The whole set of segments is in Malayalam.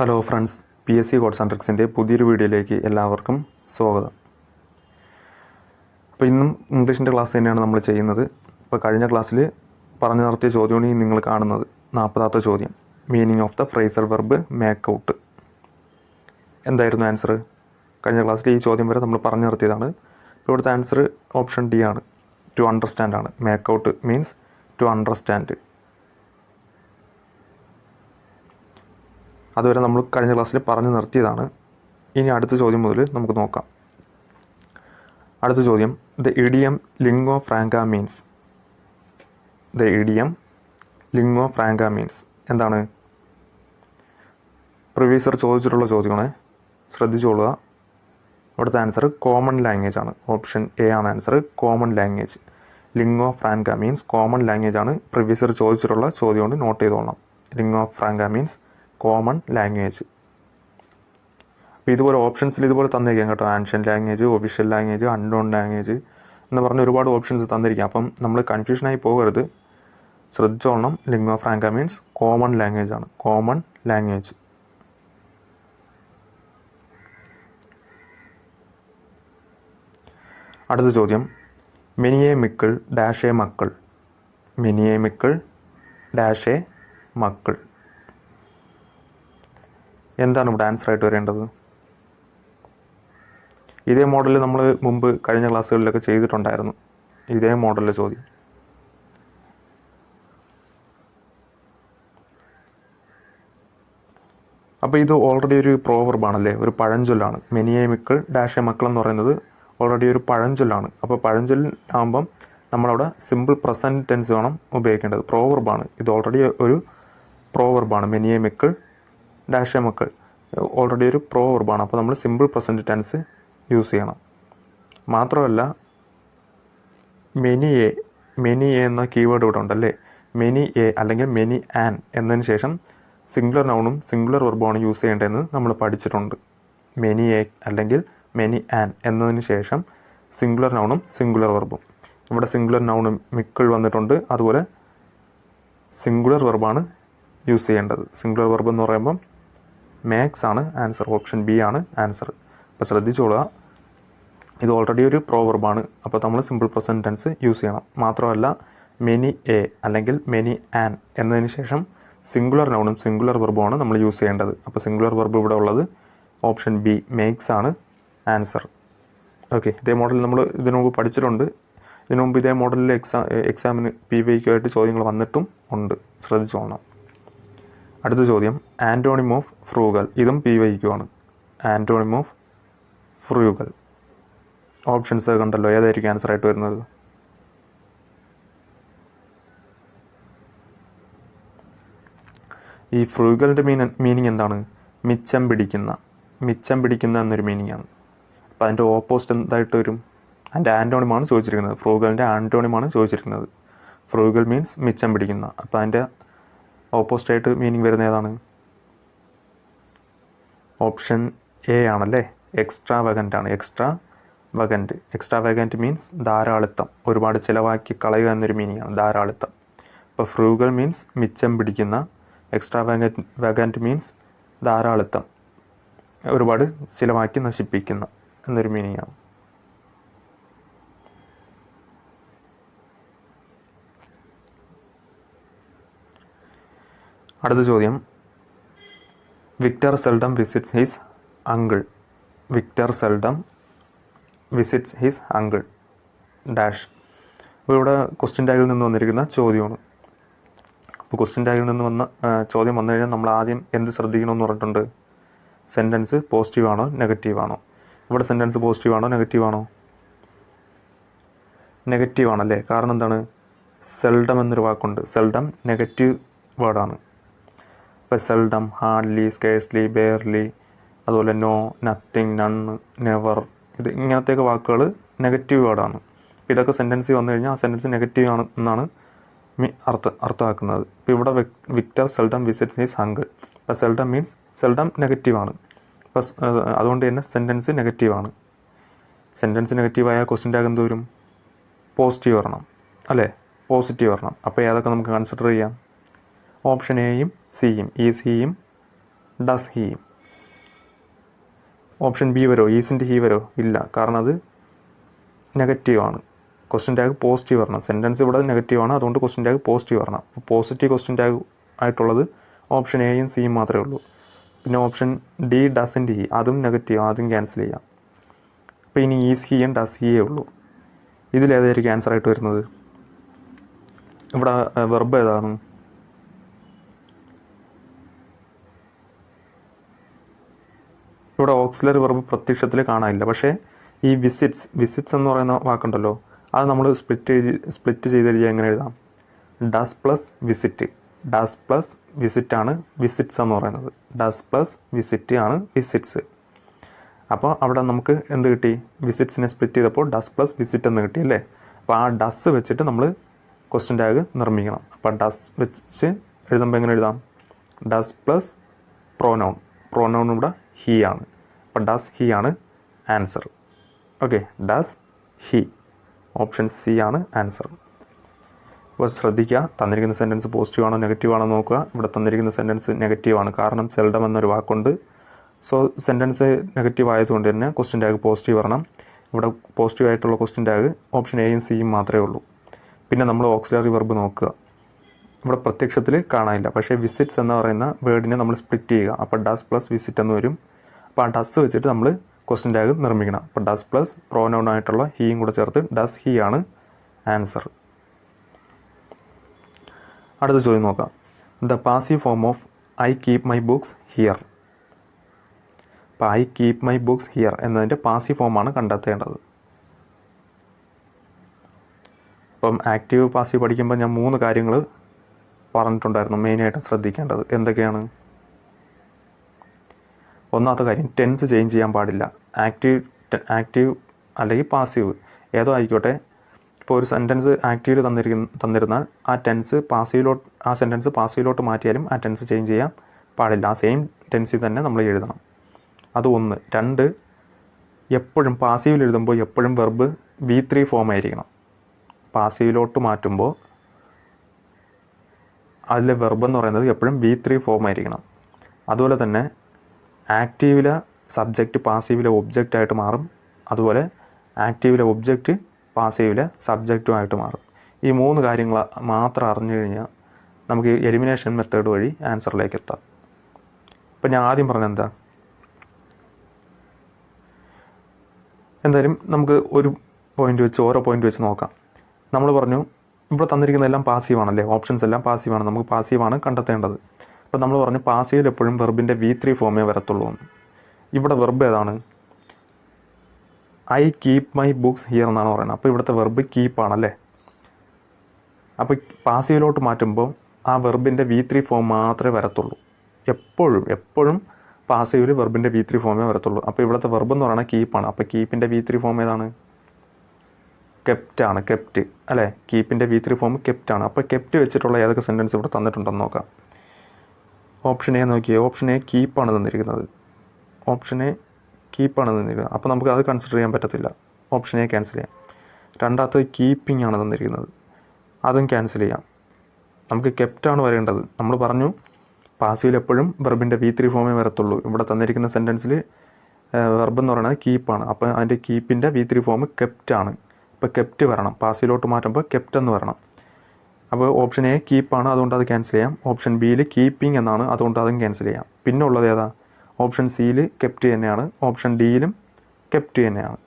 Hello friends P S C codes and പുതിയൊരു വീഡിയോയിലേക്ക് എല്ലാവർക്കും സ്വാഗതം. അപ്പോൾ ഇന്നും ഇംഗ്ലീഷിന്റെ ക്ലാസ് തന്നെയാണ് നമ്മൾ ചെയ്യുന്നത്. അപ്പോൾ കഴിഞ്ഞ ക്ലാസ്സിൽ പറഞ്ഞു നിർത്തിയ ചോദ്യമാണ് ഈ നിങ്ങൾ കാണുന്നത്. നാൽപ്പതാമത്തെ ചോദ്യം. Meaning of the phrasal verb make out എന്തായിരുന്നു ആൻസർ കഴിഞ്ഞ ക്ലാസ്സിൽ ഈ ചോദ്യം വരെ നമ്മൾ പറഞ്ഞു നിർത്തിയതാണ് ഇപ്പോൾ ഇവിടുത്തെ ആൻസർ ഓപ്ഷൻ ഡി ആണ്. ടു അണ്ടർസ്റ്റാൻഡ് ആണ്. Make out means to understand അതുവരെ നമ്മൾ കഴിഞ്ഞ ക്ലാസ്സിൽ പറഞ്ഞു നിർത്തിയതാണ്. ഇനി അടുത്ത ചോദ്യം മുതൽ നമുക്ക് നോക്കാം. അടുത്ത ചോദ്യം the idiom lingua franca means the idiom lingua franca means എന്താണ്? പ്രൊഫീസർ ചോദിച്ചിട്ടുള്ള ചോദ്യമാണ്. ശ്രദ്ധിച്ചോളുക. ഇവിടുത്തെ ആൻസർ കോമൺ ലാംഗ്വേജ് ആണ്. ഓപ്ഷൻ എ ആണ് answer common language. Lingua franca means common language ആണ്. പ്രൊഫീസർ ചോദിച്ചിട്ടുള്ള ചോദ്യം കൊണ്ട് note ചെയ്തോളണം. Lingua franca means common language അപ്പോൾ ഇതുപോലെ ഓപ്ഷൻസിൽ ഇതുപോലെ തന്നിരിക്കാം കേട്ടോ. Ancient language official language unknown language എന്ന് പറഞ്ഞ ഒരുപാട് ഓപ്ഷൻസ് തന്നിരിക്കാം. അപ്പം നമ്മൾ കൺഫ്യൂഷനായി പോകരുത്. ശ്രദ്ധിച്ചോളണം. Lingo franca means common language ആണ്. കോമൺ ലാംഗ്വേജ് അടുത്ത ചോദ്യം. മിനിയെ മിക്കിൾ ഡാഷേ മക്കൾ. മിനിയെ മിക്കിൾ ഡാഷേ മക്കൾ. എന്താണ് ഇവിടെ ആൻസർ ആയിട്ട് വരേണ്ടത്? ഇതേ മോഡൽ നമ്മൾ മുമ്പ് കഴിഞ്ഞ ക്ലാസ്സുകളിലൊക്കെ ചെയ്തിട്ടുണ്ടായിരുന്നു. ഇതേ മോഡലിലെ ചോദ്യം. അപ്പോൾ ഇത് ഓൾറെഡി ഒരു പ്രോവർബാണല്ലേ ഒരു പഴഞ്ചൊല്ലാണ്. മെനിയെ മിക്കൾ ഡാഷെ മക്കൾ എന്ന് പറയുന്നത് ഓൾറെഡി ഒരു പഴഞ്ചൊല്ലാണ്. അപ്പോൾ പഴഞ്ചൊല്ല് ആകുമ്പം നമ്മളവിടെ സിമ്പിൾ പ്രസന്റ് ടെൻസ് വേണം ഉപയോഗിക്കേണ്ടത്. പ്രോവർബാണ് ഇത് ഓൾറെഡി ഒരു പ്രോവർബാണ് മെനിയെ മിക്കൾ ഡാഷെ മക്കൾ ഓൾറെഡി ഒരു പ്രോ വെർബാണ് അപ്പോൾ നമ്മൾ സിമ്പിൾ പ്രസന്റ് ടെൻസ് യൂസ് ചെയ്യണം. മാത്രമല്ല മെനി എ മെനി എ എന്ന കീവേഡ് ഇവിടെ ഉണ്ടല്ലേ മെനി എ അല്ലെങ്കിൽ മെനി ആൻ എന്നതിന് ശേഷം സിംഗുലർ നൗണും സിംഗുലർ വെർബുമാണ് യൂസ് ചെയ്യേണ്ടതെന്ന് നമ്മൾ പഠിച്ചിട്ടുണ്ട്. മെനി എ അല്ലെങ്കിൽ മെനി ആൻ എന്നതിന് ശേഷം സിംഗുലർ നൗണും സിംഗുലർ വെർബും ഇവിടെ സിംഗുലർ നൗണും മിക്കൾ വന്നിട്ടുണ്ട്. അതുപോലെ സിംഗുലർ വെർബാണ് യൂസ് ചെയ്യേണ്ടത്. സിംഗുലർ വെർബ് എന്ന് പറയുമ്പം മാക്സ് ആണ് ആൻസർ ഓപ്ഷൻ ബി ആണ് ആൻസർ അപ്പോൾ ശ്രദ്ധിച്ചോളുക ഇത് ഓൾറെഡി ഒരു പ്രോവർബാണ് അപ്പോൾ നമ്മൾ സിമ്പിൾ പ്രസന്റ് ടെൻസ് യൂസ് ചെയ്യണം. മാത്രമല്ല മെനി എ അല്ലെങ്കിൽ മെനി ആൻ എന്നതിന് ശേഷം സിംഗുലർ നൗണും സിംഗുലർ വെർബുമാണ് നമ്മൾ യൂസ് ചെയ്യേണ്ടത്. അപ്പോൾ സിംഗുലർ വെർബ് ഇവിടെ ഉള്ളത് ഓപ്ഷൻ ബി മേക്സ് ആണ് ആൻസർ ഓക്കെ ഇതേ മോഡൽ നമ്മൾ ഇതിനു മുമ്പ് പഠിച്ചിട്ടുണ്ട്. ഇതിനു മുമ്പ് ഇതേ മോഡലിൽ എക്സാം എക്സാമിന് പി വൈക്കുമായിട്ട് ചോദ്യങ്ങൾ വന്നിട്ടും ഉണ്ട്. ശ്രദ്ധിച്ചോളണം അടുത്ത ചോദ്യം. Antonym of frugal. ഇതും പി വൈക്കുവാണ് ആന്റോണിം ഓഫ് ഫ്രൂഗൽ. ഓപ്ഷൻസ് കണ്ടല്ലോ ഏതായിരിക്കും ആൻസർ ആയിട്ട് വരുന്നത്? ഈ ഫ്രൂഗലിന്റെ മീൻ മീനിങ് എന്താണ്? മിച്ചം പിടിക്കുന്ന. മിച്ചം പിടിക്കുന്ന എന്നൊരു മീനിങ് ആണ്. അപ്പോൾ അതിന്റെ ഓപ്പോസിറ്റ് എന്തായിട്ട് വരും? അതിന്റെ ആന്റോണിമാണ് ചോദിച്ചിരിക്കുന്നത്. ഫ്രൂഗലിന്റെ ആന്റോണിമാണ് ചോദിച്ചിരിക്കുന്നത്. ഫ്രൂഗൽ മീൻസ് മിച്ചം പിടിക്കുന്ന. അപ്പോൾ അതിന്റെ ഓപ്പോസിറ്റ് ആയിട്ട് മീനിങ് വരുന്ന ഏതാണ്? ഓപ്ഷൻ എ ആണല്ലേ? എക്സ്ട്രാ വകന്റ് ആണ്. Extravagant extravagant means ധാരാളിത്തം. ഒരുപാട് ചിലവാക്കി കളയുക എന്നൊരു മീനിങ് ആണ്. ധാരാളിത്തം. അപ്പോൾ ഫ്രൂഗൽ മീൻസ് മിച്ചം പിടിക്കുന്ന. എക്സ്ട്രാ വകന്റ് വകന്റ് മീൻസ് ധാരാളിത്തം. ഒരുപാട് ചിലവാക്കി നശിപ്പിക്കുന്ന എന്നൊരു മീനിങ് ആണ്. അടുത്ത ചോദ്യം. Victor seldom visits his uncle. Victor seldom visits his uncle. Dash. അപ്പോൾ ഇവിടെ ക്വസ്റ്റ്യൻ ടാഗിൽ നിന്ന് വന്നിരിക്കുന്ന ചോദ്യമാണ്. അപ്പോൾ ക്വസ്റ്റ്യൻ ടാഗിൽ നിന്ന് വന്ന ചോദ്യം വന്നു കഴിഞ്ഞാൽ നമ്മൾ ആദ്യം എന്ത് ശ്രദ്ധിക്കണമെന്ന് പറഞ്ഞിട്ടുണ്ട്? സെന്റൻസ് പോസിറ്റീവ് ആണോ നെഗറ്റീവ് ആണോ? ഇവിടെ സെന്റൻസ് പോസിറ്റീവ് ആണോ നെഗറ്റീവ് ആണോ? നെഗറ്റീവ് ആണല്ലേ? കാരണം എന്താണ്? സെൽഡം എന്നൊരു വാക്കുണ്ട്. സെൽഡം നെഗറ്റീവ് വേർഡാണ് ഇപ്പോൾ സെൽഡം ഹാർഡ്ലി സ്കേഴ്സ്ലി ബെയർലി അതുപോലെ നോ നത്തിങ് നൺ നെവർ ഇത് ഇങ്ങനത്തെയൊക്കെ വാക്കുകൾ നെഗറ്റീവ് വേർഡാണ് അപ്പോൾ ഇതൊക്കെ സെന്റൻസ് വന്നു കഴിഞ്ഞാൽ ആ സെന്റൻസ് നെഗറ്റീവ് ആണ് എന്നാണ് അർത്ഥ അർത്ഥമാക്കുന്നത്. ഇപ്പോൾ ഇവിടെ vic- Victor seldom visits his uncle അപ്പോൾ സെൽഡം മീൻസ് സെൽഡം നെഗറ്റീവ് ആണ്. അപ്പോൾ അതുകൊണ്ട് തന്നെ സെന്റൻസ് നെഗറ്റീവ് ആണ്. സെന്റൻസ് നെഗറ്റീവായ ക്വസ്റ്റ്യൻ ടാഗ് എന്ത് പോസിറ്റീവ് വരണം. അല്ലേ? പോസിറ്റീവ് വരണം. അപ്പോൾ ഏതൊക്കെ നമുക്ക് കൺസിഡർ ചെയ്യാം? ഓപ്ഷൻ എയും സിയും ഈസ് ഹീയും ഡസ് ഹീ ഓപ്ഷൻ ബി വരോ ഈസിന്റെ ഹീ വരോ ഇല്ല. കാരണം അത് നെഗറ്റീവ് ആണ്. ക്വസ്റ്റ്യൻ ടാഗ് പോസിറ്റീവ് വരണം. സെന്റൻസ് ഇവിടെ നെഗറ്റീവ് ആണ് അതുകൊണ്ട് ക്വസ്റ്റ്യൻ ടാഗ് പോസിറ്റീവ് വരണം. അപ്പോൾ പോസിറ്റീവ് ക്വസ്റ്റ്യൻ ടാഗ് ആയിട്ടുള്ളത് ഓപ്ഷൻ എയും സിയും മാത്രമേ ഉള്ളൂ. പിന്നെ ഓപ്ഷൻ ഡി ഡസന്റ് ഹി അതും നെഗറ്റീവ് ആണ് അതും ക്യാൻസൽ ചെയ്യാം. അപ്പോൾ ഇനി ഈസ് ഹീയും ഡസ് ഹീയേ ഉള്ളൂ. ഇതിലേതായിരിക്കും ആൻസർ ആയിട്ട് വരുന്നത്? ഇവിടെ വെർബ് ഏതാണ്? ഇവിടെ ഓക്സിലറി വെർബ് പ്രത്യക്ഷത്തിൽ കാണാനില്ല. പക്ഷേ ഈ വിസിറ്റ്സ് വിസിറ്റ്സ് എന്ന് പറയുന്ന വാക്കുണ്ടല്ലോ അത് നമ്മൾ സ്പ്ലിറ്റ് എഴുതി സ്പ്ലിറ്റ് ചെയ്ത് എഴുതിയാൽ എങ്ങനെ എഴുതാം? Does plus visit does plus visit ആണ് വിസിറ്റ്സ് എന്ന് പറയുന്നത്. ഡസ് പ്ലസ് വിസിറ്റ് ആണ് വിസിറ്റ്സ് അപ്പോൾ അവിടെ നമുക്ക് എന്ത് കിട്ടി? വിസിറ്റ്സിനെ സ്പ്ലിറ്റ് ചെയ്തപ്പോൾ ഡസ് പ്ലസ് വിസിറ്റ് എന്ന് കിട്ടി അല്ലേ? അപ്പോൾ ആ ഡസ് വെച്ചിട്ട് നമ്മൾ ക്വസ്റ്റ്യൻ ടാഗ് നിർമ്മിക്കണം. അപ്പോൾ ഡസ് വെച്ച് എഴുതുമ്പോൾ എങ്ങനെ എഴുതാം? ഡസ് പ്ലസ് പ്രോനൗൺ പ്രോനൗൺ ഇവിടെ ഹീ ആണ്. അപ്പോൾ ഡസ് ഹി ആണ് answer okay does he option C ആണ് ആൻസർ അപ്പോൾ ശ്രദ്ധിക്കുക തന്നിരിക്കുന്ന സെന്റൻസ് പോസിറ്റീവ് ആണോ നെഗറ്റീവ് ആണോ നോക്കുക. ഇവിടെ തന്നിരിക്കുന്ന സെന്റൻസ് നെഗറ്റീവ് ആണ്. കാരണം സെൽഡം എന്നൊരു വാക്കുണ്ട്. സോ സെന്റൻസ് നെഗറ്റീവ് ആയതുകൊണ്ട് തന്നെ ക്വസ്റ്റ്യൻ ടാഗ് പോസിറ്റീവ് വരണം. ഇവിടെ പോസിറ്റീവ് ആയിട്ടുള്ള ക്വസ്റ്റ്യൻ ടാഗ് ഓപ്ഷൻ എയും സിയും മാത്രമേ ഉള്ളൂ. പിന്നെ നമ്മൾ ഓക്സിലറി വെർബ് നോക്കുക. ഇവിടെ പ്രത്യക്ഷത്തിൽ കാണാനില്ല. പക്ഷേ വിസിറ്റ്സ് എന്ന് പറയുന്ന വേർഡിനെ നമ്മൾ സ്പ്ലിറ്റ് ചെയ്യുക. അപ്പോൾ ഡാസ് പ്ലസ് വിസിറ്റ് എന്ന് വരും. അപ്പോൾ ആ ഡസ് വെച്ചിട്ട് നമ്മൾ ക്വസ്റ്റ്യൻ ടാഗ് നിർമ്മിക്കണം. അപ്പോൾ ഡസ് പ്ലസ് പ്രോനൗൺ ആയിട്ടുള്ള ഹീയും കൂടെ ചേർത്ത് ഡസ് ഹീ ആണ് ആൻസർ അടുത്ത ചോദ്യം നോക്കാം. The passive form of I keep my books here അപ്പോൾ I keep my books here എന്നതിന്റെ പാസീവ് ഫോമാണ് കണ്ടെത്തേണ്ടത്. അപ്പം ആക്റ്റീവ് പാസീവ് പഠിക്കുമ്പോൾ ഞാൻ മൂന്ന് കാര്യങ്ങൾ പറഞ്ഞിട്ടുണ്ടായിരുന്നു മെയിനായിട്ട് ശ്രദ്ധിക്കേണ്ടത്. എന്തൊക്കെയാണ്? ഒന്നാമത്തെ കാര്യം ടെൻസ് ചേഞ്ച് ചെയ്യാൻ പാടില്ല. ആക്റ്റീവ് ആക്റ്റീവ് അല്ലെങ്കിൽ പാസീവ് ഏതോ ആയിക്കോട്ടെ. ഇപ്പോൾ ഒരു സെന്റൻസ് ആക്റ്റീവ് തന്നിരിക്കുന്ന തന്നിരുന്നാൽ ആ ടെൻസ് പാസീവിലോട്ട് ആ സെന്റൻസ് പാസീവിലോട്ട് മാറ്റിയാലും ആ ടെൻസ് ചേഞ്ച് ചെയ്യാൻ പാടില്ല. ആ സെയിം ടെൻസിൽ തന്നെ നമ്മൾ എഴുതണം. അത് ഒന്ന്. രണ്ട് എപ്പോഴും പാസീവിൽ എഴുതുമ്പോൾ എപ്പോഴും വെർബ് വി ത്രീ ഫോം ആയിരിക്കണം. പാസീവിലോട്ട് മാറ്റുമ്പോൾ അതിലെ വെർബ് എന്ന് പറയുന്നത് എപ്പോഴും വി ത്രീ ഫോം ആയിരിക്കണം. അതുപോലെ തന്നെ ആക്റ്റീവിലെ സബ്ജക്റ്റ് പാസീവിലെ ഒബ്ജക്റ്റ് ആയിട്ട് മാറും. അതുപോലെ ആക്റ്റീവിലെ ഒബ്ജക്റ്റ് പാസീവിലെ സബ്ജക്റ്റുമായിട്ട് മാറും. ഈ മൂന്ന് കാര്യങ്ങൾ മാത്രം അറിഞ്ഞു കഴിഞ്ഞാൽ നമുക്ക് എലിമിനേഷൻ മെത്തേഡ് വഴി ആൻസറിലേക്ക് എത്താം. അപ്പം ഞാൻ ആദ്യം പറഞ്ഞ എന്താ? എന്തായാലും നമുക്ക് ഒരു പോയിന്റ് വെച്ച് ഓരോ പോയിന്റ് വെച്ച് നോക്കാം. നമ്മൾ പറഞ്ഞു ഇവിടെ തന്നിരിക്കുന്നതെല്ലാം പാസീവാണല്ലേ ഓപ്ഷൻസ് എല്ലാം പാസീവാണ് നമുക്ക് പാസീവാണ് കണ്ടെത്തേണ്ടത്. അപ്പോൾ നമ്മൾ പറഞ്ഞു പാസീവിൽ എപ്പോഴും വെർബിന്റെ വി ത്രീ ഫോമേ വരത്തുള്ളൂ എന്ന്. ഇവിടെ വെർബ് ഏതാണ്? I keep my books here എന്നാണ് പറയുന്നത്. അപ്പോൾ ഇവിടുത്തെ വെർബ് കീപ്പാണല്ലേ അപ്പോൾ പാസീവിലോട്ട് മാറ്റുമ്പോൾ ആ വെർബിന്റെ വി ത്രീ ഫോം മാത്രമേ വരത്തുള്ളൂ. എപ്പോഴും എപ്പോഴും പാസീവിൽ വെർബിന്റെ വി ത്രീ ഫോമേ വരത്തുള്ളൂ. അപ്പോൾ ഇവിടുത്തെ വെർബ് എന്ന് പറയുന്നത് കീപ്പാണ് അപ്പോൾ കീപ്പിന്റെ വി ത്രീ ഫോം ഏതാണ്? കെപ്റ്റ് ആണ്. കെപ്റ്റ് അല്ലേ? കീപ്പിന്റെ വി ത്രീ ഫോം കെപ്റ്റ് ആണ്. അപ്പോൾ കെപ്റ്റ് വെച്ചിട്ടുള്ള ഏതൊക്കെ സെന്റൻസ് ഇവിടെ തന്നിട്ടുണ്ടെന്ന് നോക്കാം. ഓപ്ഷൻ എ നോക്കിയേ ഓപ്ഷൻ എ കീപ്പാണ് തന്നിരിക്കുന്നത്. ഓപ്ഷൻ എ കീപ്പാണ് തന്നിരിക്കുന്നത്. അപ്പോൾ നമുക്ക് അത് കൺസിഡർ ചെയ്യാൻ പറ്റത്തില്ല. ഓപ്ഷൻ എ ക്യാൻസൽ ചെയ്യാം. രണ്ടാമത്തത് കീപ്പിംഗ് ആണ് തന്നിരിക്കുന്നത്. അതും ക്യാൻസൽ ചെയ്യാം. നമുക്ക് കെപ്റ്റാണ് വരേണ്ടത്. നമ്മൾ പറഞ്ഞു പാസീവിൽ എപ്പോഴും വെർബിന്റെ വി ത്രീ ഫോമേ വരത്തുള്ളൂ. ഇവിടെ തന്നിരിക്കുന്ന സെന്റൻസിൽ വെർബ് എന്ന് പറയുന്നത് കീപ്പാണ് അപ്പോൾ അതിന്റെ കീപ്പിന്റെ വി ത്രീ ഫോം കെപ്റ്റ് ആണ്. ഇപ്പോൾ കെപ്റ്റ് വരണം. പാസീവിലോട്ട് മാറ്റുമ്പോൾ കെപ്റ്റ് എന്ന് വരണം. അപ്പോൾ ഓപ്ഷൻ എ കീപ്പാണ് അതുകൊണ്ട് അത് ക്യാൻസൽ ചെയ്യാം. ഓപ്ഷൻ ബിയിൽ കീപ്പിംഗ് എന്നാണ് അതുകൊണ്ട് അതും ക്യാൻസൽ ചെയ്യാം. പിന്നെ ഉള്ളത് ഏതാ ഓപ്ഷൻ സിയിൽ കെപ്റ്റ് തന്നെയാണ്. ഓപ്ഷൻ ഡിയിലും കെപ്റ്റ് തന്നെയാണ്.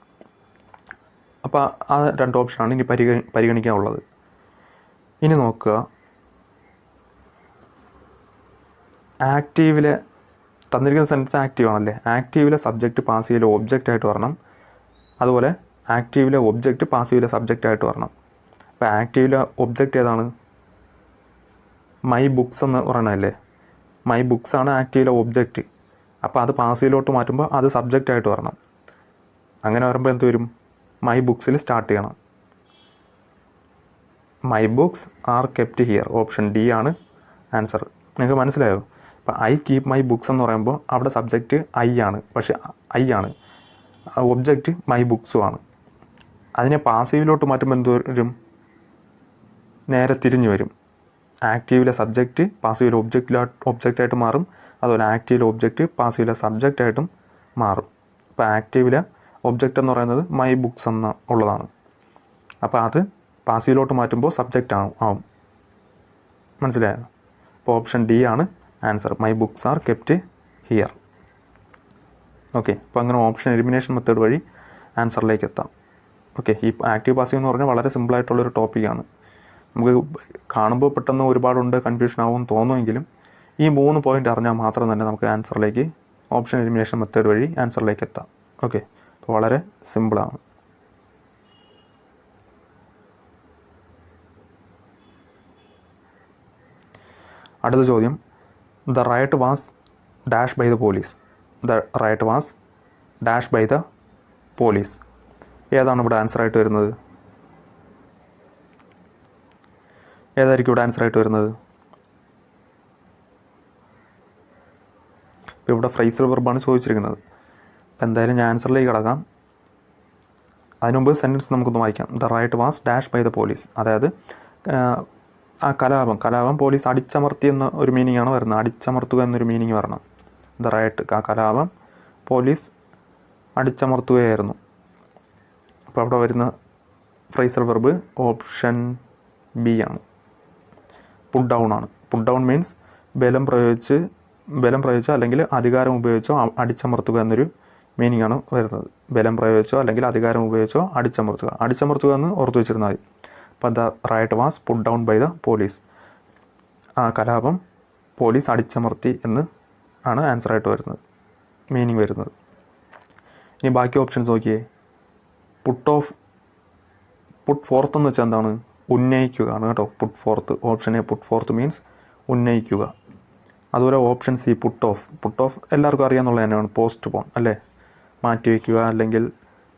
അപ്പോൾ ആ രണ്ട് ഓപ്ഷനാണ് ഇനി പരിഗണി പരിഗണിക്കാനുള്ളത്. ഇനി നോക്കുക. ആക്റ്റീവിലെ തന്നിരിക്കുന്ന സെന്റൻസ് ആക്റ്റീവ് ആണല്ലേ? ആക്റ്റീവിലെ സബ്ജക്റ്റ് പാസീവിലെ ഒബ്ജക്റ്റ് ആയിട്ട് വരണം. അതുപോലെ ആക്റ്റീവിലെ ഒബ്ജക്റ്റ് പാസീവിലെ സബ്ജക്റ്റ് ആയിട്ട് വരണം. അപ്പോൾ ആക്റ്റീവിലെ ഒബ്ജക്റ്റ് ഏതാണ്? മൈ ബുക്സ് എന്ന് പറയണതല്ലേ? മൈ ബുക്സ് ആണ് ആക്റ്റീവിലെ ഒബ്ജക്റ്റ് അപ്പോൾ അത് പാസീവിലോട്ട് മാറ്റുമ്പോൾ അത് സബ്ജക്റ്റ് ആയിട്ട് വരണം. അങ്ങനെ വരുമ്പോൾ എന്ത് വരും? മൈ ബുക്സിൽ സ്റ്റാർട്ട് ചെയ്യണം. My books are kept here option D ആണ് ആൻസർ നിങ്ങൾക്ക് മനസ്സിലായോ? ഇപ്പോൾ ഐ കീപ് മൈ ബുക്സ് എന്ന് പറയുമ്പോൾ അവിടെ സബ്ജക്റ്റ് ഐ ആണ്. പക്ഷേ ഐ ആണ്. ഒബ്ജക്റ്റ് മൈ ബുക്സും ആണ്. അതിനെ പാസീവിലോട്ട് മാറ്റുമ്പോൾ എന്ത് വരും? നേരെ തിരിഞ്ഞു വരും. ആക്റ്റീവിലെ സബ്ജക്റ്റ് പാസീവിലെ ഒബ്ജക്റ്റിലാ ഒബ്ജക്റ്റായിട്ട് മാറും. അതുപോലെ ആക്റ്റീവിലെ ഒബ്ജക്റ്റ് പാസീവിലെ സബ്ജക്റ്റ് ആയിട്ടും മാറും. ഇപ്പോൾ ആക്റ്റീവിലെ ഒബ്ജക്റ്റ് എന്ന് പറയുന്നത് മൈ ബുക്സ് എന്ന ഉള്ളതാണ്. അപ്പോൾ അത് പാസീവിലോട്ട് മാറ്റുമ്പോൾ സബ്ജക്റ്റ് ആവും ആവും. മനസ്സിലായോ? അപ്പോൾ ഓപ്ഷൻ ഡി ആണ് answer my books are kept here okay അപ്പോൾ അങ്ങനെ ഓപ്ഷൻ എലിമിനേഷൻ മെത്തേഡ് വഴി ആൻസറിലേക്ക് എത്താം. ഓക്കെ ഈ ആക്റ്റീവ് പാസീവ് എന്ന് പറഞ്ഞാൽ വളരെ സിമ്പിളായിട്ടുള്ളൊരു ടോപ്പിക്കാണ് നമുക്ക് കാണുമ്പോൾ പെട്ടെന്ന് ഒരുപാടുണ്ട് കൺഫ്യൂഷൻ ആവും തോന്നുമെങ്കിലും ഈ മൂന്ന് പോയിന്റ് അറിഞ്ഞാൽ മാത്രം തന്നെ നമുക്ക് ആൻസറിലേക്ക് ഓപ്ഷൻ എലിമിനേഷൻ മെത്തേഡ് വഴി ആൻസറിലേക്ക് എത്താം. ഓക്കെ അപ്പോൾ വളരെ സിമ്പിളാണ് അടുത്ത ചോദ്യം. The riot was dash by the police the riot was dash by the police ഏതാണ് ഇവിടെ ആൻസറായിട്ട് വരുന്നത്? ഏതായിരിക്കും ഇവിടെ ആൻസർ ആയിട്ട് വരുന്നത്? ഇപ്പോൾ ഇവിടെ ഫ്രൈസൽ വെർബാണ് ചോദിച്ചിരിക്കുന്നത്. എന്തായാലും ഞാൻ ആൻസറിലേക്ക് കിടക്കാം. അതിനു മുമ്പ് സെന്റൻസ് നമുക്കൊന്ന് വായിക്കാം. The riot was dash by the police അതായത് ആ, കലാപം. കലാപം പോലീസ് അടിച്ചമർത്തി എന്ന ഒരു മീനിങ് ആണ് വരുന്നത്. അടിച്ചമർത്തുക എന്നൊരു മീനിങ് വരണം. ദ റൈറ്റ് ആ കലാപം പോലീസ് അടിച്ചമർത്തുകയായിരുന്നു. അപ്പോൾ അവിടെ വരുന്ന ഫ്രൈസർ വെർബ് ഓപ്ഷൻ ബി ആണ്. പുട്ട് ഡൗൺ ആണ്. പുട്ട് ഡൗൺ മീൻസ് ബലം പ്രയോഗിച്ച് ബലം പ്രയോഗിച്ചോ അല്ലെങ്കിൽ അധികാരം ഉപയോഗിച്ചോ അടിച്ചമർത്തുക എന്നൊരു മീനിങ് ആണ് വരുന്നത്. ബലം പ്രയോഗിച്ചോ അല്ലെങ്കിൽ അധികാരം ഉപയോഗിച്ചോ അടിച്ചമർത്തുക. അടിച്ചമർത്തുക എന്ന് ഓർത്തു വെച്ചിരുന്നാൽ മതി. അപ്പോൾ the riot was put down by the police ആ കലാപം പോലീസ് അടിച്ചമർത്തി എന്ന് ആണ് ആൻസറായിട്ട് വരുന്നത്. മീനിങ് വരുന്നത്. ഇനി ബാക്കി ഓപ്ഷൻസ് നോക്കിയേ. പുട്ട് ഓഫ് പുട്ട് ഫോർത്ത് എന്ന് വെച്ചാൽ എന്താണ്? ഉന്നയിക്കുക ആണ് കേട്ടോ. Put forth option A put forth means ഉന്നയിക്കുക. അതുപോലെ option C put off put off എല്ലാവർക്കും അറിയാമെന്നുള്ള തന്നെയാണ്. പോസ്റ്റ് പോൺ അല്ലേ? മാറ്റിവെക്കുക അല്ലെങ്കിൽ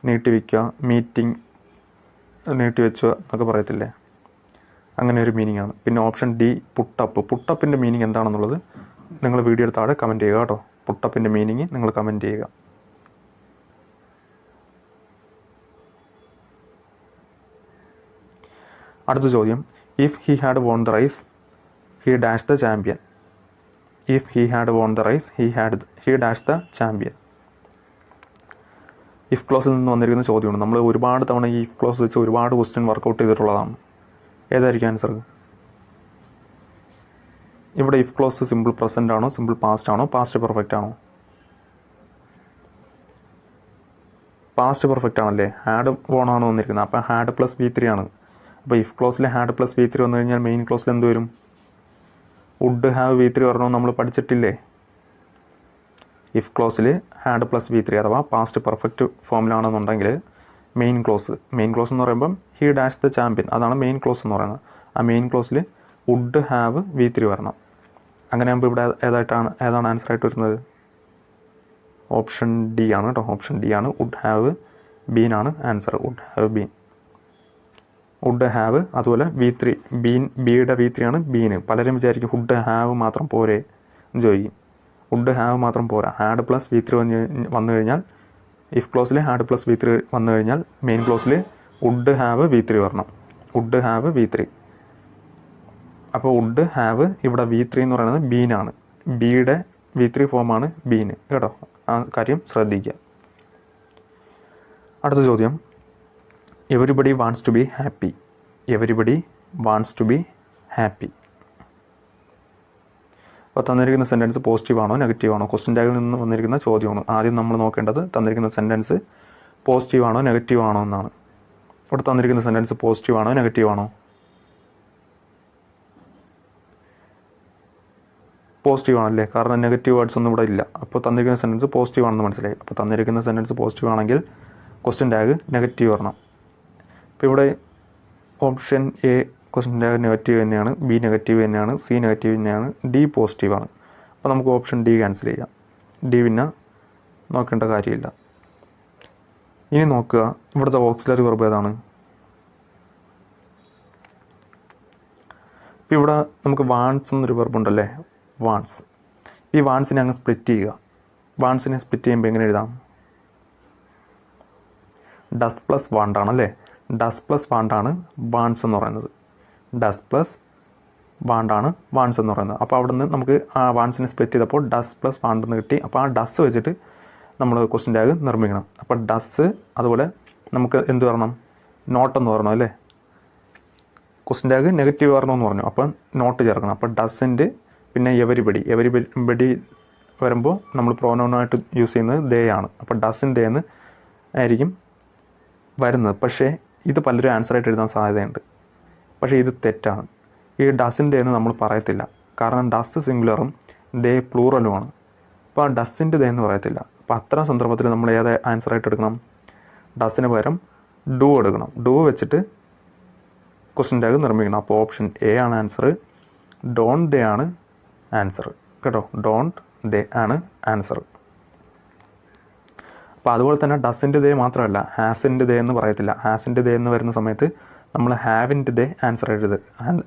നീട്ടിവെക്കുക മീറ്റിംഗ് നീട്ടി വെക്കുക എന്നൊക്കെ പറയത്തില്ലേ? അങ്ങനെ ഒരു മീനിങ് ആണ്. പിന്നെ ഓപ്ഷൻ ഡി പുട്ടപ്പ് പുട്ടപ്പിന്റെ മീനിങ് എന്താണെന്നുള്ളത് നിങ്ങൾ വീഡിയോ താഴെ കമന്റ് ചെയ്യുക കേട്ടോ. പുട്ടപ്പിന്റെ മീനിങ് നിങ്ങൾ കമന്റ് ചെയ്യുക. അടുത്ത ചോദ്യം. If he had won the race he dash the champion if he had won the race he had he dash the champion if ക്ലോസിൽ നിന്ന് വന്നിരിക്കുന്ന ചോദ്യമാണ്. നമ്മൾ ഒരുപാട് തവണ ഈ ഇഫ് ക്ലോസ് വെച്ച് ഒരുപാട് ക്വസ്റ്റ്യൻ വർക്കൗട്ട് ചെയ്തിട്ടുള്ളതാണ്. ഏതായിരിക്കും ആൻസർ ഇവിടെ ഇഫ് ക്ലോസ് സിമ്പിൾ പ്രസന്റ് ആണോ സിമ്പിൾ പാസ്റ്റ് ആണോ പാസ്റ്റ് പെർഫെക്റ്റ് ആണോ? പാസ്റ്റ് പെർഫെക്റ്റ് ആണല്ലേ? ഹാഡ് വോൺ ആണോ വന്നിരിക്കുന്നത്? അപ്പോൾ ഹാഡ് പ്ലസ് വി ത്രീ ആണ്. അപ്പോൾ ഇഫ് ക്ലോസിൽ ഹാഡ് പ്ലസ് വി ത്രീ വന്നു കഴിഞ്ഞാൽ മെയിൻ ക്ലോസിൽ എന്ത് വരും? വുഡ് ഹാവ് വി ത്രീ വരണമെന്ന് നമ്മൾ പഠിച്ചിട്ടില്ലേ? ഇഫ് ക്ലോസിൽ ഹാഡ് പ്ലസ് വി ത്രീ അഥവാ പാസ്റ്റ് പെർഫെക്റ്റ് ഫോമിലാണെന്നുണ്ടെങ്കിൽ മെയിൻ ക്ലോസ് മെയിൻ ക്ലോസ് എന്ന് പറയുമ്പം ഹി ഡാഷ് ദ ചാമ്പ്യൻ അതാണ് മെയിൻ ക്ലോസ് എന്ന് പറയുന്നത്. ആ മെയിൻ ക്ലോസിൽ വുഡ് ഹാവ് വി ത്രീ വരണം. അങ്ങനെ ആകുമ്പോൾ ഇവിടെ ഏതായിട്ടാണ് ഏതാണ് ആൻസർ ആയിട്ട് വരുന്നത്? ഓപ്ഷൻ ഡി ആണ് കേട്ടോ. ഓപ്ഷൻ ഡി ആണ്. വുഡ് ഹാവ് ബീൻ ആണ് answer would have been would have അതുപോലെ വി ത്രീ ബീൻ ബിയുടെ വി ത്രീ ആണ് ബീന് പലരും വിചാരിക്കും വുഡ് ഹാവ് മാത്രം പോരെ ചോദിക്കും. വുഡ് ഹാവ് മാത്രം പോരാ. ഹാഡ് പ്ലസ് വി ത്രീ വന്ന് വന്നു കഴിഞ്ഞാൽ ഇഫ് ക്ലോസിൽ ഹാഡ് പ്ലസ് വി ത്രീ വന്നു കഴിഞ്ഞാൽ മെയിൻ ക്ലോസിൽ വുഡ് ഹാവ് വി ത്രീ വരണം. വുഡ് ഹാവ് വി ത്രീ അപ്പോൾ വുഡ് ഹാവ് ഇവിടെ വി ത്രീ എന്ന് പറയുന്നത് ബീനാണ് ബിയുടെ വി ത്രീ ഫോമാണ് ബീന് കേട്ടോ? ആ കാര്യം ശ്രദ്ധിക്കുക. അടുത്ത ചോദ്യം. Everybody wants to be happy everybody wants to be happy അപ്പോൾ തന്നിരിക്കുന്ന സെന്റൻസ് പോസിറ്റീവ് ആണോ നെഗറ്റീവ് ആണോ ക്വസ്റ്റ്യൻ ടാഗിൽ നിന്ന് വന്നിരിക്കുന്ന ചോദ്യമാണ് ആദ്യം നമ്മൾ നോക്കേണ്ടത് തന്നിരിക്കുന്ന സെന്റൻസ് പോസിറ്റീവ് ആണോ നെഗറ്റീവ് ആണോ എന്നാണ്. ഇവിടെ തന്നിരിക്കുന്ന സെന്റൻസ് പോസിറ്റീവ് ആണോ നെഗറ്റീവ് ആണോ? പോസിറ്റീവ് ആണല്ലേ? കാരണം നെഗറ്റീവ് വേർഡ്സ് ഒന്നും ഇവിടെ ഇല്ല. അപ്പോൾ തന്നിരിക്കുന്ന സെന്റൻസ് പോസിറ്റീവ് ആണെന്ന് മനസ്സിലായി. അപ്പോൾ തന്നിരിക്കുന്ന സെന്റൻസ് പോസിറ്റീവ് ആണെങ്കിൽ ക്വസ്റ്റ്യൻ ടാഗ് നെഗറ്റീവ് വരണം. ഇപ്പോൾ ഇവിടെ ഓപ്ഷൻ എ ക്വസ്റ്റിന്റെ നെഗറ്റീവ് തന്നെയാണ് ബി നെഗറ്റീവ് തന്നെയാണ് സി നെഗറ്റീവ് തന്നെയാണ് ഡി പോസിറ്റീവാണ് അപ്പോൾ നമുക്ക് ഓപ്ഷൻ ഡി ക്യാൻസൽ ചെയ്യാം. ഡി പിന്നെ നോക്കേണ്ട കാര്യമില്ല. ഇനി നോക്കുക ഇവിടുത്തെ ഓക്സിലറി വെർബ് ഏതാണ്? ഇപ്പോൾ ഇവിടെ നമുക്ക് വാൺസ് എന്നൊരു വെർബുണ്ടല്ലേ വാൺസ് ഈ വാൺസിനെ അങ്ങ് സ്പ്ലിറ്റ് ചെയ്യുക. വാൺസിനെ സ്പ്ലിറ്റ് ചെയ്യുമ്പോൾ എങ്ങനെ എഴുതാം? ഡസ് പ്ലസ് വാണ്ടാണ് അല്ലേ ഡസ് പ്ലസ് വാണ്ടാണ് വാൺസ് എന്ന് പറയുന്നത്. ഡസ് പ്ലസ് വാണ്ടാണ് വാൺസ് എന്ന് പറയുന്നത്. അപ്പോൾ അവിടെ നിന്ന് നമുക്ക് ആ വാൺസിനെ സ്പ്ലിറ്റ് ചെയ്തപ്പോൾ ഡസ് പ്ലസ് വാണ്ട് എന്ന് കിട്ടി. അപ്പോൾ ആ ഡസ് വെച്ചിട്ട് നമ്മൾ ക്വസ്റ്റ്യൻ ടാഗ് നിർമ്മിക്കണം. അപ്പോൾ ഡസ് അതുപോലെ നമുക്ക് എന്ത് പറയണം നോട്ടെന്ന് പറയണം അല്ലേ? ക്വസ്റ്റ്യൻ ടാഗ് നെഗറ്റീവ് വരണമെന്ന് പറഞ്ഞു. അപ്പം നോട്ട് ചേർക്കണം. അപ്പോൾ ഡസിന്റെ പിന്നെ എവരിബഡി. എവരിബഡി വരുമ്പോൾ നമ്മൾ പ്രോനൗണായിട്ട് യൂസ് ചെയ്യുന്നത് ദേ ആണ്. അപ്പോൾ ഡസിൻ ദേ എന്ന് ആയിരിക്കും വരുന്നത്. പക്ഷേ ഇത് പലരും ആൻസറായിട്ട് എഴുതാൻ സാധ്യതയുണ്ട്. പക്ഷേ ഇത് തെറ്റാണ്. ഈ ഡസിന്റെ എന്ന് നമ്മൾ പറയത്തില്ല. കാരണം ഡസ് സിംഗുലറും ദേ പ്ലൂറലുമാണ് അപ്പോൾ ഡസിന്റെ ദേ എന്ന് പറയത്തില്ല. അപ്പോൾ അത്തരം സന്ദർഭത്തിൽ നമ്മൾ ഏത് ആൻസറായിട്ട് എടുക്കണം? ഡസിന് പകരം ഡു എടുക്കണം. ഡു വെച്ചിട്ട് ക്വസ്റ്റ്യൻ ടാഗ് നിർമ്മിക്കണം. അപ്പോൾ ഓപ്ഷൻ എ ആണ് ആൻസർ ഡോണ്ട് ദേ ആണ് ആൻസർ കേട്ടോ? ഡോണ്ട് ദേ ആണ് ആൻസർ അപ്പോൾ അതുപോലെ തന്നെ ഡസിന്റെ ദേ മാത്രമല്ല ഹാസിന്റെ ദേ എന്ന് പറയത്തില്ല. ഹാസിന്റെ ദേ എന്ന് വരുന്ന സമയത്ത് നമ്മൾ ഹാവിന്റെ ദേ ആൻസർ എഴുത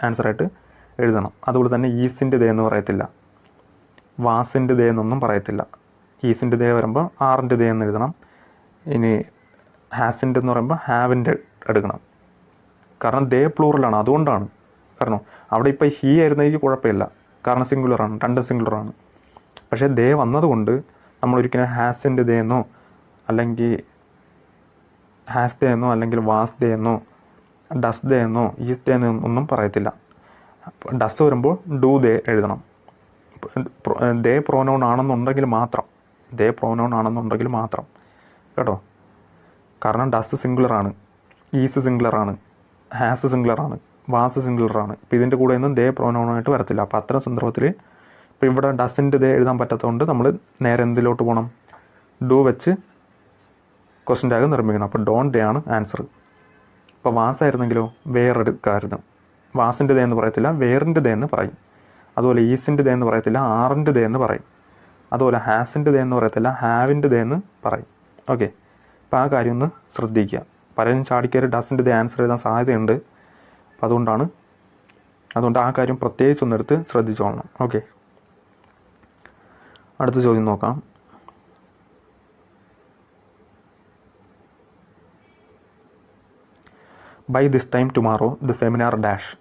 ആൻസറായിട്ട് എഴുതണം. അതുപോലെ തന്നെ ഈസിന്റെ ദേ എന്ന് പറയത്തില്ല. വാസിന്റെ ദേ എന്നൊന്നും പറയത്തില്ല. ഈസിന്റെ ദേ വരുമ്പോൾ ആറിന്റെ ദേ എന്ന് എഴുതണം. ഇനി ഹാസിന്റെ എന്ന് പറയുമ്പോൾ ഹാവിന്റെ എടുക്കണം. കാരണം ദേ പ്ലൂറലാണ് അതുകൊണ്ടാണ്. കാരണം അവിടെ ഇപ്പോൾ ഹീ ആയിരുന്നെങ്കിൽ കുഴപ്പമില്ല. കാരണം സിംഗുലറാണ് രണ്ടും സിംഗുലറാണ് പക്ഷേ ദേ വന്നതുകൊണ്ട് നമ്മളൊരിക്കലും ഹാസിന്റെ ദേ എന്നോ അല്ലെങ്കിൽ ഹാസ് ദേ എന്നോ അല്ലെങ്കിൽ വാസ് ദേ എന്നോ ഡസ് ദേ എന്നോ ഈസ് ദേ എന്നോ ഒന്നും പറയത്തില്ല. ഡസ് വരുമ്പോൾ ഡു ദേ എഴുതണം. ദേ പ്രോനൗൺ ആണെന്നുണ്ടെങ്കിൽ മാത്രം ദേ പ്രോനൗൺ ആണെന്നുണ്ടെങ്കിൽ മാത്രം കേട്ടോ? കാരണം ഡസ് സിംഗുലറാണ് ഈസ് സിംഗുലറാണ് ഹാസ് സിംഗുലറാണ് വാസ് സിംഗുലറാണ് ഇപ്പോൾ ഇതിന്റെ കൂടെ ഒന്നും ദേ പ്രോനൗണായിട്ട് വരത്തില്ല. അപ്പോൾ അത്തരം സന്ദർഭത്തിൽ ഇപ്പോൾ ഇവിടെ ഡസിന്റെ ദേ എഴുതാൻ പറ്റാത്തതുകൊണ്ട് നമ്മൾ നേരെ എന്തിലോട്ട് പോകണം ഡു വെച്ച് ക്വസ്റ്റ്യൻ ടാഗ് നിർമ്മിക്കണം. അപ്പോൾ ഡോണ്ട് ദേ ആണ് ആൻസർ ഇപ്പോൾ വാസായിരുന്നെങ്കിലോ വേറെടുക്കായിരുന്നു വാസിന്റെ ദേ എന്ന് പറയത്തില്ല വേറിന്റെ ദേ എന്ന് പറയും. അതുപോലെ ഈസിന്റെ ദേ എന്ന് പറയത്തില്ല ആറിന്റെ ദേ എന്ന് പറയും. അതുപോലെ ഹാസിന്റെ ദേ എന്ന് പറയത്തില്ല ഹാവിന്റെ ദേ എന്ന് പറയും. ഓക്കെ അപ്പോൾ ആ കാര്യം ഒന്ന് ശ്രദ്ധിക്കുക. പലരും ചാടിക്കയറി ഡസിന്റെ ദേ ആൻസർ എഴുതാൻ സാധ്യതയുണ്ട്. അപ്പോൾ അതുകൊണ്ടാണ് അതുകൊണ്ട് ആ കാര്യം പ്രത്യേകിച്ച് ഒന്നെടുത്ത് ശ്രദ്ധിച്ചോളണം. ഓക്കെ അടുത്ത ചോദ്യം നോക്കാം. By this time tomorrow the seminar dash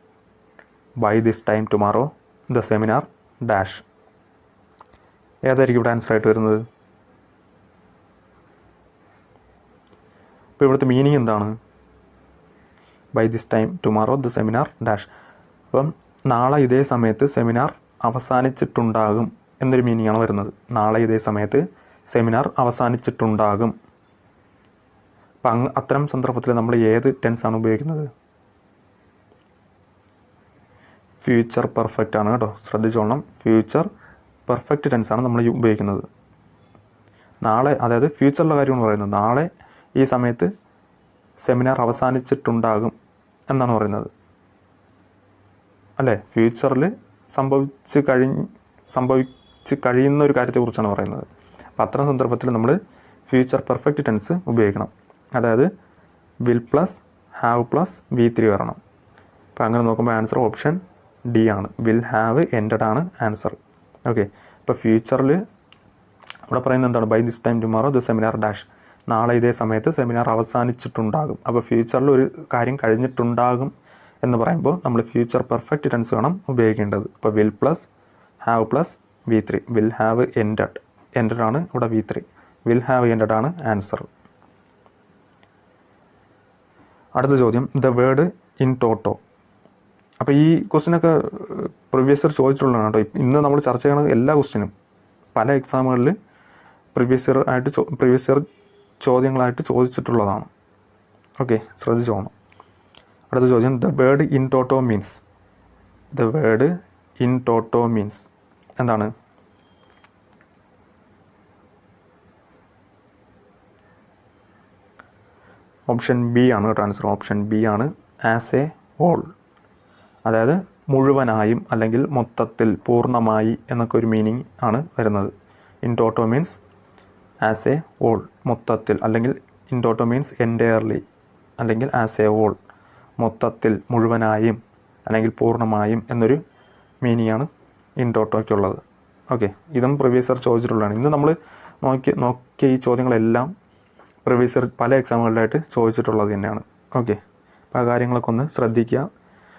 by this time tomorrow the seminar dash ഏതായിരിക്കും ഇവിടെ ആൻസർ ആയിട്ട് വരുന്നത്? ഇപ്പോൾ ഇവിടുത്തെ മീനിങ് എന്താണ്? By this time tomorrow the seminar dash അപ്പം നാളെ ഇതേ സമയത്ത് സെമിനാർ അവസാനിച്ചിട്ടുണ്ടാകും എന്നൊരു മീനിങ്ങാണ് വരുന്നത്. നാളെ ഇതേ സമയത്ത് സെമിനാർ അവസാനിച്ചിട്ടുണ്ടാകും. അപ്പം അത്തരം സന്ദർഭത്തിൽ നമ്മൾ ഏത് ടെൻസാണ് ഉപയോഗിക്കുന്നത്? ഫ്യൂച്ചർ പെർഫെക്റ്റ് ആണ് കേട്ടോ. ശ്രദ്ധിച്ചോളണം. ഫ്യൂച്ചർ പെർഫെക്റ്റ് ടെൻസാണ് നമ്മൾ ഉപയോഗിക്കുന്നത്. നാളെ അതായത് ഫ്യൂച്ചറിലെ കാര്യമാണ് പറയുന്നത്. നാളെ ഈ സമയത്ത് സെമിനാർ അവസാനിച്ചിട്ടുണ്ടാകും എന്നാണ് പറയുന്നത്. അല്ലേ? ഫ്യൂച്ചറിൽ സംഭവിച്ച് കഴിഞ്ഞ് സംഭവിച്ച് കഴിയുന്ന ഒരു കാര്യത്തെക്കുറിച്ചാണ് പറയുന്നത്. അപ്പോൾ അത്തരം സന്ദർഭത്തിൽ നമ്മൾ ഫ്യൂച്ചർ പെർഫെക്റ്റ് ടെൻസ് ഉപയോഗിക്കണം. അതായത് will plus have plus V three വരണം. അപ്പോൾ അങ്ങനെ നോക്കുമ്പോൾ ആൻസർ ഓപ്ഷൻ ഡി ആണ്. വിൽ ഹാവ് എൻഡഡ് ആണ് ആൻസർ ഓക്കെ ഇപ്പോൾ ഫ്യൂച്ചറിൽ ഇവിടെ പറയുന്നത് എന്താണ്? By this time tomorrow the seminar dash നാളെ ഇതേ സമയത്ത് സെമിനാർ അവസാനിച്ചിട്ടുണ്ടാകും. അപ്പോൾ ഫ്യൂച്ചറിൽ ഒരു കാര്യം കഴിഞ്ഞിട്ടുണ്ടാകും എന്ന് പറയുമ്പോൾ നമ്മൾ ഫ്യൂച്ചർ പെർഫെക്റ്റ് ടെൻസ് വേണം ഉപയോഗിക്കേണ്ടത്. അപ്പോൾ will plus have plus V three will have ended ended ആണ് ഇവിടെ V three will have ended ആണ് ആൻസർ അടുത്ത ചോദ്യം ദ വേർഡ് ഇൻ ടോട്ടോ. അപ്പോൾ ഈ ക്വസ്റ്റിനൊക്കെ പ്രീവിയസ് ഇയർ ചോദിച്ചിട്ടുള്ളതാണ് കേട്ടോ. ഇന്ന് നമ്മൾ ചർച്ച ചെയ്യണ എല്ലാ ക്വസ്റ്റിനും. പല എക്സാമുകളിൽ പ്രീവിയസ് ഇയർ ആയിട്ട് പ്രീവിയസ് ഇയർ ചോദ്യങ്ങളായിട്ട് ചോദിച്ചിട്ടുള്ളതാണ്. ഓക്കെ ശ്രദ്ധിച്ചോണം അടുത്ത ചോദ്യം the word in toto means. The word in toto means. എന്താണ്? ഓപ്ഷൻ ബി ആണ് കേട്ടോ ആൻസർ ഓപ്ഷൻ ബി ആണ് ആസ് എ ഹോൾ അതായത് മുഴുവനായും അല്ലെങ്കിൽ മൊത്തത്തിൽ പൂർണമായി എന്നൊക്കെ ഒരു മീനിങ് ആണ് വരുന്നത്. In toto means as a whole മൊത്തത്തിൽ അല്ലെങ്കിൽ ഇൻ ടോട്ടോ മീൻസ് എന്റയർലി അല്ലെങ്കിൽ ആസ് എ ഹോൾ മൊത്തത്തിൽ മുഴുവനായും അല്ലെങ്കിൽ പൂർണമായും എന്നൊരു മീനിങ് ആണ് ഇൻ ടോട്ടോയ്ക്കുള്ളത് ഓക്കെ ഇതും പ്രീവിയസ് ഇയർ ചോദിച്ചിട്ടുള്ളതാണ്. ഇന്ന് നമ്മൾ നോക്കി നോക്കിയ ഈ ചോദ്യങ്ങളെല്ലാം ഇയർ പല എക്സാമുകളിലായിട്ട് ചോദിച്ചിട്ടുള്ളത് തന്നെയാണ്. ഓക്കെ അപ്പോൾ ആ കാര്യങ്ങളൊക്കെ ഒന്ന് ശ്രദ്ധിക്കുക.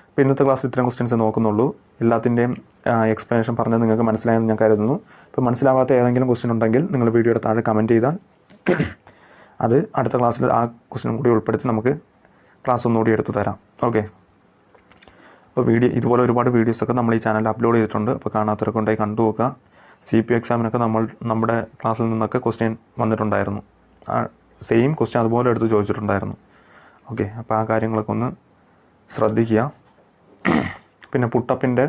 അപ്പോൾ ഇന്നത്തെ ക്ലാസ്സിൽ ഇത്രയും ക്വസ്റ്റ്യൻസ് നോക്കുന്നുള്ളൂ. എല്ലാത്തിന്റെയും എക്സ്പ്ലനേഷൻ പറഞ്ഞത് നിങ്ങൾക്ക് മനസ്സിലായെന്ന് ഞാൻ കരുതുന്നു. ഇപ്പോൾ മനസ്സിലാവാത്ത ഏതെങ്കിലും ക്വസ്റ്റ്യൻ ഉണ്ടെങ്കിൽ നിങ്ങൾ വീഡിയോയുടെ താഴെ കമന്റ് ചെയ്താൽ അത് അടുത്ത ക്ലാസ്സിൽ ആ ക്വസ്റ്റ്യൻ കൂടി ഉൾപ്പെടുത്തി നമുക്ക് ക്ലാസ് ഒന്നുകൂടി എടുത്തു തരാം. ഓക്കെ അപ്പോൾ വീഡിയോ ഇതുപോലെ ഒരുപാട് വീഡിയോസൊക്കെ നമ്മൾ ഈ ചാനലിൽ അപ്ലോഡ് ചെയ്തിട്ടുണ്ട്. അപ്പോൾ കാണാത്തവരൊക്കെ ഉണ്ടായി കണ്ടു നോക്കുക. സി പി എക്സാമിനൊക്കെ നമ്മൾ നമ്മുടെ ക്ലാസ്സിൽ നിന്നൊക്കെ ക്വസ്റ്റ്യൻ വന്നിട്ടുണ്ടായിരുന്നു. സെയിം ക്വസ്റ്റ്യൻ അതുപോലെ എടുത്ത് ചോദിച്ചിട്ടുണ്ടായിരുന്നു. ഓക്കെ അപ്പോൾ ആ കാര്യങ്ങളൊക്കെ ഒന്ന് ശ്രദ്ധിക്കുക. പിന്നെ പുട്ടപ്പിന്റെ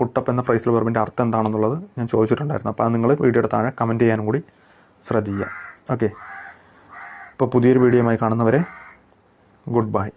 പുട്ടപ്പ് എന്ന ഫ്രൈസിൽ വെർബിന്റെ അർത്ഥം എന്താണെന്നുള്ളത് ഞാൻ ചോദിച്ചിട്ടുണ്ടായിരുന്നു. അപ്പോൾ അത് നിങ്ങൾ വീഡിയോയുടെ താഴെ കമന്റ് ചെയ്യാനും കൂടി ശ്രദ്ധിക്കുക. ഓക്കെ ഇപ്പോൾ പുതിയൊരു വീഡിയോയുമായി കാണുന്നവരെ ഗുഡ് ബൈ